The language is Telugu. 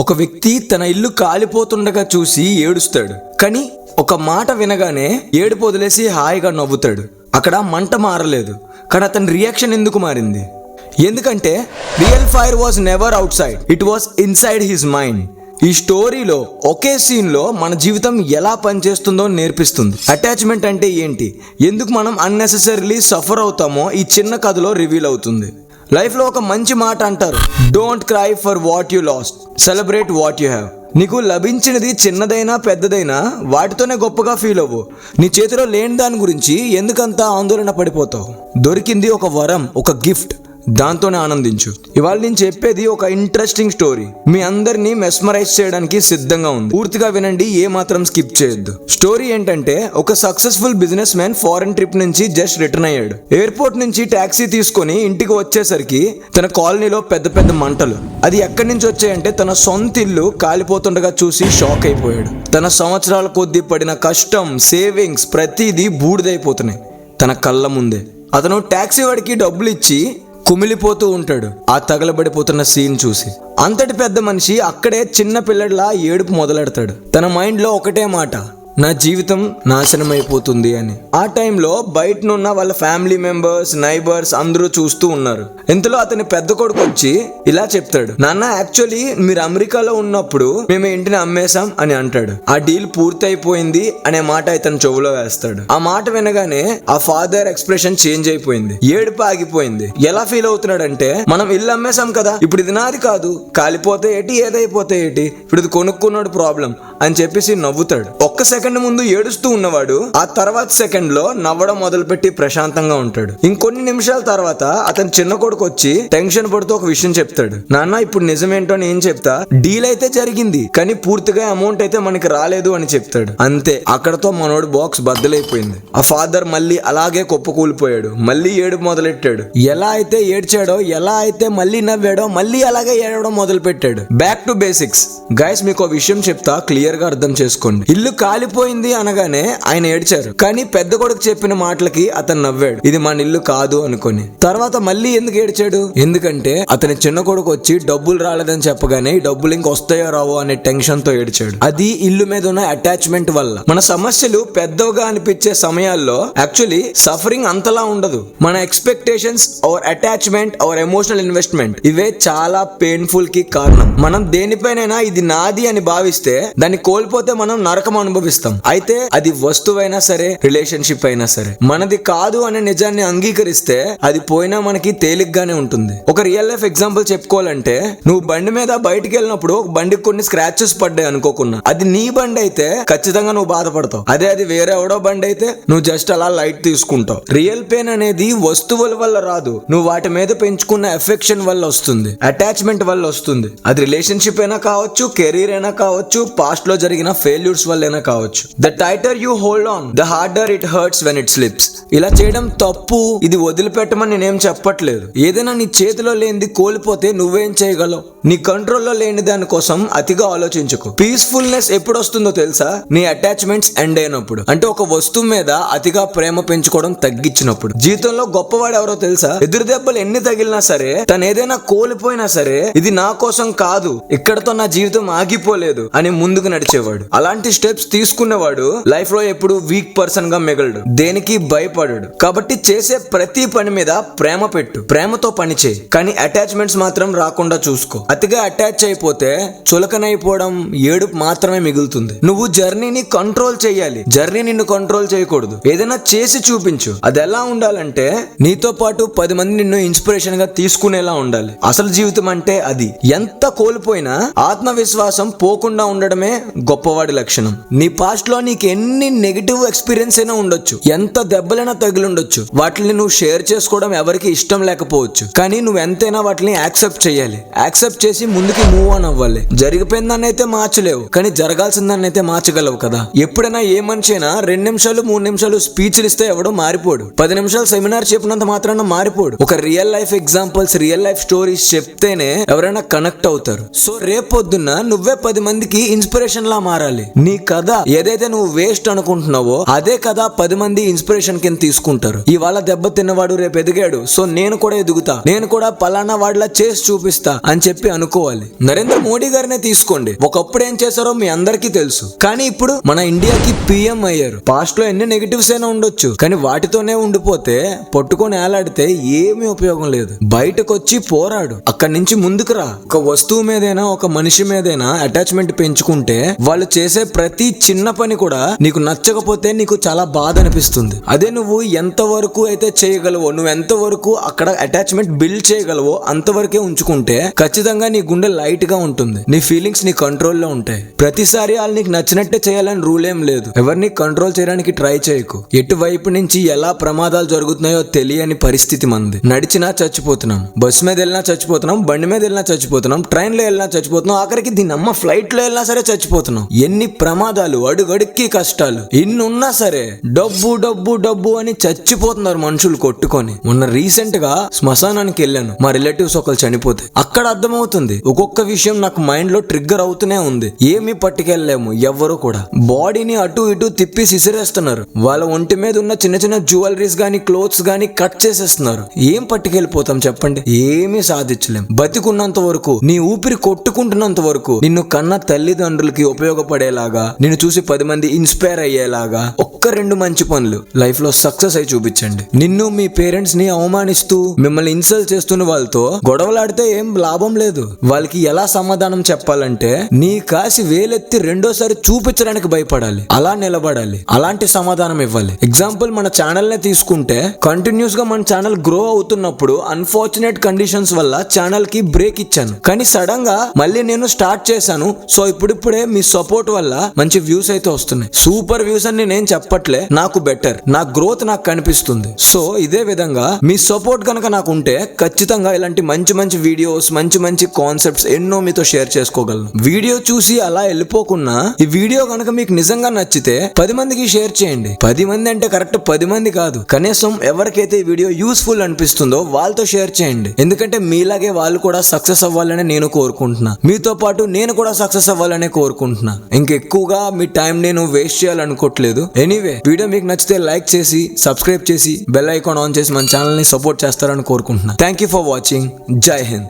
ఒక వ్యక్తి తన ఇల్లు కాలిపోతుండగా చూసి ఏడుస్తాడు. కానీ ఒక మాట వినగానే ఏడుపు వదిలేసి హాయిగా నవ్వుతాడు. అక్కడ మంట మారలేదు. కానీ అతని రియాక్షన్ ఎందుకు మారింది? ఎందుకంటే real fire was never outside it was inside his mind. ఈ స్టోరీలో ఒకే సీన్లో మన జీవితం ఎలా పనిచేస్తుందో నేర్పిస్తుంది. అటాచ్మెంట్ అంటే ఏంటి? ఎందుకు మనం అన్నెసెసరీలీ సఫర్ అవుతామో ఈ చిన్న కథలో రివీల్ అవుతుంది. లైఫ్లో ఒక మంచి మాట అంటారు. Don't cry for what you lost celebrate what you have నీకు లభించినది చిన్నదైనా పెద్దదైనా వాటితోనే గొప్పగా ఫీల్ అవ్వు. నీ చేతిలో లేని దాని గురించి ఎందుకంత ఆందోళన పడిపోతావు? దొరికింది ఒక వరం ఒక గిఫ్ట్ దాంతోనే ఆనందించు. ఇవాళ నేను చెప్పేది ఒక ఇంట్రెస్టింగ్ స్టోరీ మీ అందరినీ మెస్మరైజ్ చేయడానికి సిద్ధంగా ఉంది. పూర్తిగా వినండి ఏ మాత్రం స్కిప్ చేయొద్దు. స్టోరీ ఏంటంటే ఒక successful business man foreign trip నుంచి జస్ట్ రిటర్న్ అయ్యాడు. ఎయిర్పోర్ట్ నుంచి టాక్సీ తీసుకొని ఇంటికి వచ్చేసరికి తన కాలనీలో పెద్ద పెద్ద మంటలు. అది ఎక్కడి నుంచి వచ్చాయంటే తన సొంత ఇల్లు కాలిపోతుండగా చూసి షాక్ అయిపోయాడు. తన సంవత్సరాల కొద్దీ పడిన కష్టం సేవింగ్స్ ప్రతిదీ బూడిదైపోతున్నాయి. తన కళ్ళ ముందే. అతను టాక్సీ వాడికి డబ్బులు ఇచ్చి కుమిలిపోతూ ఉంటాడు. ఆ తగలబడిపోతున్న సీన్ చూసి. అంతటి పెద్ద మనిషి అక్కడే చిన్న పిల్లడిలా ఏడుపు మొదలెడతాడు. తన మైండ్లో ఒకటే మాట. నా జీవితం నాశనం అయిపోతుంది అని. ఆ టైంలో బయటనున్న వాళ్ళ ఫ్యామిలీ మెంబర్స్ నైబర్స్ అందరూ చూస్తూ ఉన్నారు. ఇంతలో అతని పెద్ద కొడుకు వచ్చి ఇలా చెప్తాడు. నాన్న యాక్చువల్లీ మీరు అమెరికాలో ఉన్నప్పుడు మేము ఇంటిని అమ్మేశాం అని అంటాడు. ఆ డీల్ పూర్తి అయిపోయింది అనే మాట ఇతను చెవులో వేస్తాడు. ఆ మాట వినగానే ఆ ఫాదర్ ఎక్స్ప్రెషన్ చేంజ్ అయిపోయింది. ఏడుపు ఆగిపోయింది. ఎలా ఫీల్ అవుతున్నాడంటే మనం ఇల్లు అమ్మేశాం కదా ఇప్పుడు ఇది నాది కాదు. కాలిపోతే ఏటి ఏదైపోతే ఏటి? ఇప్పుడు ఇది కొనుక్కున్నాడు ప్రాబ్లం. అని చెప్పేసి నవ్వుతాడు. ఒక్క సెకండ్ ముందు ఏడుస్తూ ఉన్నవాడు ఆ తర్వాత సెకండ్లో నవ్వడం మొదలుపెట్టి ప్రశాంతంగా ఉంటాడు. ఇంకొన్ని నిమిషాల తర్వాత అతని చిన్న కొడుకు వచ్చి టెన్షన్ పడుతూ ఒక విషయం చెప్తాడు. నాన్న ఇప్పుడు నిజమేంటో అని ఏం చెప్తా? డీల్ అయితే జరిగింది కానీ పూర్తిగా అమౌంట్ అయితే మనకి రాలేదు అని చెప్తాడు. అంతే అక్కడతో మనోడు బాక్స్ బద్దలైపోయింది. ఆ ఫాదర్ మళ్ళీ అలాగే కుప్పకూలిపోయాడు. మళ్ళీ ఏడుపు మొదలెట్టాడు. ఎలా అయితే ఏడ్చాడో ఎలా అయితే మళ్ళీ నవ్వాడో మళ్ళీ అలాగే ఏడవడం మొదలు పెట్టాడు బ్యాక్ టు బేసిక్స్ గైస్ మీకు విషయం చెప్తా క్లియర్ గా అర్థం చేసుకోండి. ఇల్లు కాలిపోయింది అనగానే ఆయన ఏడ్చారు. కానీ పెద్ద కొడుకు చెప్పిన మాటలకి అతను నవ్వాడు. ఇది మన ఇల్లు కాదు అనుకుని. తర్వాత మళ్ళీ ఎందుకు ఏడ్చాడు? ఎందుకంటే అతని చిన్న కొడుకు వచ్చి డబ్బులు రాలేదని చెప్పగానే ఈ డబ్బులు ఇంక వస్తాయో రావో అనే టెన్షన్తో ఏడ్చాడు. అది ఇల్లు మీద ఉన్న అటాచ్మెంట్ వల్ల. మన సమస్యలు పెద్దవిగా అనిపించే సమయాల్లో యాక్చువల్లీ సఫరింగ్ అంతలా ఉండదు. మన expectations our attachment our emotional investment ఇవే చాలా పెయిన్ఫుల్కి కారణం. మనం దేనిపైనైనా ఇది నాది అని భావిస్తే దాన్ని కోల్పోతే మనం నరకం అనుభవిస్తాం. అయితే అది వస్తువైనా సరే రిలేషన్షిప్ అయినా సరే. మనది కాదు అనే నిజాన్ని అంగీకరిస్తే అది పోయినా మనకి తేలిగ్గానే ఉంటుంది. ఒక రియల్ లైఫ్ ఎగ్జాంపుల్ చెప్పుకోవాలంటే నువ్వు బండి మీద బయటికి వెళ్ళినప్పుడు బండికి కొన్ని స్క్రాచెస్ పడ్డాయి అనుకోకున్నా. అది నీ బండి అయితే ఖచ్చితంగా నువ్వు బాధపడతావు. అదే అది వేరే ఎవడో బండి అయితే నువ్వు జస్ట్ అలా లైట్ తీసుకుంటావు. రియల్ పెయిన్ అనేది వస్తువుల వల్ల రాదు. నువ్వు వాటి మీద పెంచుకున్న ఎఫెక్షన్ వల్ల వస్తుంది. అటాచ్మెంట్ వల్ల వస్తుంది. అది రిలేషన్షిప్ అయినా కావచ్చు కెరీర్ అయినా కావచ్చు పాస్ట్ లో జరిగిన ఫెయిల్యూర్స్ వల్లైనా కావచ్చు. The tighter you hold on the harder it hurts when it slips ఇలా చేయడం తప్పు ఇది వదిలిపెట్టమని నేనేం చెప్పట్లేదు. ఏదైనా నీ చేతిలో లేనిది కోల్పోతే నువ్వేం చేయగలవు? నీ కంట్రోల్లో లేని దాని కోసం అతిగా ఆలోచించుకో. పీస్ఫుల్నెస్ ఎప్పుడు వస్తుందో తెలుసా? నీ అటాచ్మెంట్స్ ఎండ్ అయినప్పుడు. అంటే ఒక వస్తువు మీద అతిగా ప్రేమ పెంచుకోవడం తగ్గించినప్పుడు. జీవితంలో గొప్పవాడు ఎవరో తెలుసా? ఎదురు దెబ్బలు ఎన్ని తగిలినా సరే తను ఏదైనా కోల్పోయినా సరే ఇది నా కోసం కాదు ఇక్కడతో నా జీవితం ఆగిపోలేదు అని ముందుకు నడిచేవాడు. అలాంటి స్టెప్స్ తీసుకునేవాడు లైఫ్లో ఎప్పుడు వీక్ పర్సన్గా మిగలడు. దేనికి భయపడడు. కాబట్టి చేసే ప్రతి పని మీద ప్రేమ పెట్టు. ప్రేమతో పని చేయి. కానీ అటాచ్మెంట్స్ మాత్రం రాకుండా చూసుకో. అతిగా అటాచ్ అయిపోతే చులకనైపోవడం ఏడుపు మాత్రమే మిగులుతుంది. నువ్వు జర్నీని కంట్రోల్ చేయాలి. జర్నీ నిన్ను కంట్రోల్ చేయకూడదు. ఏదైనా చేసి చూపించు. అది ఎలా ఉండాలంటే నీతో పాటు పది మంది నిన్ను ఇన్స్పిరేషన్గా తీసుకునేలా ఉండాలి. అసలు జీవితం అంటే అది. ఎంత కోల్పోయినా ఆత్మవిశ్వాసం పోకుండా ఉండడమే గొప్పవాడి లక్షణం. నీ పాస్ట్లో నీకు ఎన్ని నెగిటివ్ ఎక్స్పీరియన్స్ అయినా ఉండొచ్చు. ఎంత దెబ్బలైనా తగిలిండొచ్చు. వాటిని నువ్వు షేర్ చేసుకోవడం ఎవరికి ఇష్టం లేకపోవచ్చు. కానీ నువ్వు ఎంతైనా వాటిని యాక్సెప్ట్ చేయాలి. యాక్సెప్ట్ చేసి ముందుకి మూవ్ ఆన్ అవ్వాలి. జరిగిపోయిందాన్ని అయితే మార్చలేవు. కానీ జరగాల్సిందని అయితే మార్చగలవు కదా. ఎప్పుడైనా ఏ మనిషి అయినా రెండు నిమిషాలు మూడు నిమిషాలు స్పీచ్లు ఇస్తే ఎవడో మారిపోడు. పది నిమిషాలు సెమినార్ చెప్పినంత మాత్రాన మారిపోడు. ఒక real life examples real life stories చెప్తేనే ఎవరైనా కనెక్ట్ అవుతారు. సో రేపొద్దున్న నువ్వే పది మందికి ఇన్స్పిరేషన్ ఇన్స్పిరేషన్ లా మారాలి. నీ కథ ఏదైతే నువ్వు వేస్ట్ అనుకుంటున్నావో అదే కథ పది మంది ఇన్స్పిరేషన్ కింద తీసుకుంటారు. ఇవాళ దెబ్బ తిన్నవాడు రేపు ఎదిగాడు సో నేను కూడా ఎదుగుతా. నేను కూడా పలానా వాడిలా చేసి చూపిస్తా అని చెప్పి అనుకోవాలి. నరేంద్ర మోడీ గారినే తీసుకోండి. ఒకప్పుడు ఏం చేశారో మీ అందరికీ తెలుసు. కానీ ఇప్పుడు మన ఇండియాకి పిఎం అయ్యారు. పాస్ట్లో ఎన్ని నెగిటివ్స్ అయినా ఉండొచ్చు. కానీ వాటితోనే ఉండిపోతే పట్టుకొని ఏలాడితే ఏమీ ఉపయోగం లేదు. బయటకు వచ్చి పోరాడు. అక్కడి నుంచి ముందుకు రా. ఒక వస్తువు మీదైనా ఒక మనిషి మీదైనా అటాచ్మెంట్ పెంచుకుంటే వాళ్ళు చేసే ప్రతి చిన్న పని కూడా నీకు నచ్చకపోతే నీకు చాలా బాధ అనిపిస్తుంది. అదే నువ్వు ఎంత వరకు అయితే చేయగలవో నువ్వు ఎంత వరకు అక్కడ అటాచ్మెంట్ బిల్డ్ చేయగలవో అంతవరకే ఉంచుకుంటే ఖచ్చితంగా నీ గుండె లైట్గా ఉంటుంది. నీ ఫీలింగ్స్ నీ కంట్రోల్లో ఉంటాయి. ప్రతిసారి వాళ్ళు నీకు నచ్చినట్టే చేయాలని రూల్ ఏం లేదు. ఎవరిని కంట్రోల్ చేయడానికి ట్రై చేయకు. ఎటువైపు నుంచి ఎలా ప్రమాదాలు జరుగుతున్నాయో తెలియని పరిస్థితి మంది. నడిచినా చచ్చిపోతున్నాం. బస్ మీద వెళ్ళినా చచ్చిపోతున్నాం. బండి మీద వెళ్ళినా చచ్చిపోతున్నాం. ట్రైన్లో వెళ్ళినా చచ్చిపోతున్నాం. ఆఖరికి దీని అమ్మ ఫ్లైట్లో వెళ్ళినా సరే చచ్చిపోతున్నాం. ఎన్ని ప్రమాదాలు అడుగడుక్కి కష్టాలు. ఇన్నున్నా సరే డబ్బు డబ్బు డబ్బు అని చచ్చిపోతున్నారు మనుషులు కొట్టుకొని. మొన్న రీసెంట్గా శ్మశానానికి వెళ్ళాను. మా రిలేటివ్స్ ఒకరు చనిపోతే. అక్కడ అర్థమవుతుంది. ఒక్కొక్క విషయం నాకు మైండ్లో ట్రిగ్గర్ అవుతూనే ఉంది. ఏమీ పట్టుకెళ్ళలేము ఎవ్వరు కూడా. బాడీని అటు ఇటు తిప్పి సిసిరేస్తున్నారు. వాళ్ళ ఒంటి మీద ఉన్న చిన్న చిన్న జ్యువెలరీస్ గానీ క్లోత్స్ గానీ కట్ చేసేస్తున్నారు. ఏం పట్టుకెళ్ళిపోతాం చెప్పండి? ఏమీ సాధించలేం. బతికున్నంత వరకు నీ ఊపిరి కొట్టుకుంటున్నంత వరకు నిన్ను కన్న తల్లిదండ్రులకి ఉపయోగపడేలాగా నేను చూసి పది మంది ఇన్స్పైర్ అయ్యేలాగా ఒక్క రెండు మంచి పనులు లైఫ్లో సక్సెస్ అయి చూపించండి. నిన్ను మీ పేరెంట్స్ని అవమానిస్తూ మిమ్మల్ని ఇన్సల్ట్ చేస్తున్న వాళ్ళతో గొడవలాడితే ఏం లాభం లేదు. వాళ్ళకి ఎలా సమాధానం చెప్పాలంటే నీ కాసి వేలెత్తి రెండోసారి చూపించడానికి భయపడాలి. అలా నిలబడాలి. అలాంటి సమాధానం ఇవ్వాలి. ఎగ్జాంపుల్ మన ఛానల్ నే తీసుకుంటే కంటిన్యూస్గా మన ఛానల్ గ్రో అవుతున్నప్పుడు అన్ఫార్చునేట్ కండిషన్స్ వల్ల ఛానల్కి బ్రేక్ ఇచ్చాను. కానీ సడన్గా మళ్ళీ నేను స్టార్ట్ చేశాను. సో ఇప్పుడిప్పుడే మీ సపోర్ట్ వల్ల మంచి వ్యూస్ అయితే వస్తున్నాయి. సూపర్ వ్యూస్ అని నేను చెప్పట్లే నాకు బెటర్ నా గ్రోత్ నాకు కనిపిస్తుంది. సో ఇదే విధంగా మీ సపోర్ట్ కనుక నాకు ఉంటే ఖచ్చితంగా ఇలాంటి మంచి మంచి వీడియోస్ మంచి మంచి కాన్సెప్ట్స్ ఎన్నో మీతో షేర్ చేసుకోగలను. వీడియో చూసి అలా వెళ్ళిపోకున్నా ఈ వీడియో కనుక మీకు నిజంగా నచ్చితే పది మందికి షేర్ చేయండి. పది మంది అంటే కరెక్ట్ పది మంది కాదు. కనీసం ఎవరికైతే ఈ వీడియో యూస్ఫుల్ అనిపిస్తుందో వాళ్ళతో షేర్ చేయండి. ఎందుకంటే మీలాగే వాళ్ళు కూడా సక్సెస్ అవ్వాలని నేను కోరుకుంటున్నా. మీతో పాటు నేను కూడా సక్సెస్ అవ్వాలనే కోరుకుంటున్నా ఇంకెక్కువగా మీ టైం నేను వేస్ట్ చేయాలనుకోవట్లేదు ఎనీవే వీడియో మీకు నచ్చితే లైక్ చేసి సబ్స్క్రైబ్ చేసి బెల్ ఐకాన్ ఆన్ చేసి మన ఛానల్ని సపోర్ట్ చేస్తారని కోరుకుంటున్నా. థ్యాంక్ యూ ఫర్ వాచింగ్ జై హింద్